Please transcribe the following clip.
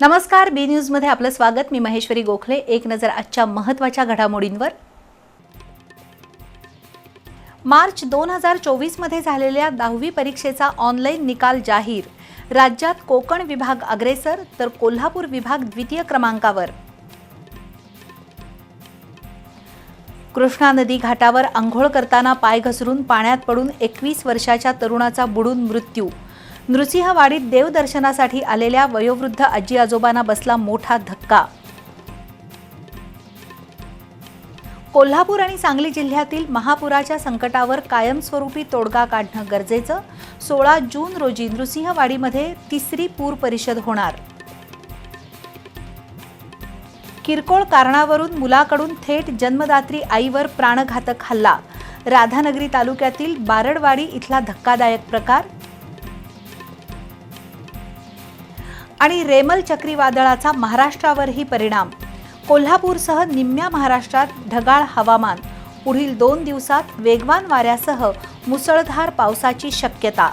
नमस्कार बी न्यूजमध्ये आपलं स्वागत. मी महेश्वरी गोखले. एक नजर आजच्या महत्त्वाच्या घडामोडींवर. मार्च दोन हजार चोवीसमध्ये झालेल्या दहावी परीक्षेचा ऑनलाईन निकाल जाहीर. राज्यात कोकण विभाग अग्रेसर तर कोल्हापूर विभाग द्वितीय क्रमांकावर. कृष्णा नदी घाटावर आंघोळ करताना पाय घसरून पाण्यात पडून एकवीस वर्षाच्या तरुणाचा बुडून मृत्यू. नृसिंहवाडीत देवदर्शनासाठी आलेल्या वयोवृद्ध आजी आजोबांना बसला मोठा धक्का. कोल्हापूर आणि सांगली जिल्ह्यातील महापुराच्या संकटावर कायमस्वरूपी तोडगा काढणं गरजेचं. सोळा जून रोजी नृसिंहवाडीमध्ये तिसरी पूर परिषद होणार. किरकोळ कारणावरून मुलाकडून थेट जन्मदात्री आईवर प्राणघातक हल्ला. राधानगरी तालुक्यातील बारडवाडी इथला धक्कादायक प्रकार आणि रेमल चक्रीवादळाचा महाराष्ट्रावरही परिणाम. कोल्हापूरसह निम्म्या महाराष्ट्रात ढगाळ हवामान. पुढील दोन दिवसात वेगवान वाऱ्यासह मुसळधार पावसाची शक्यता.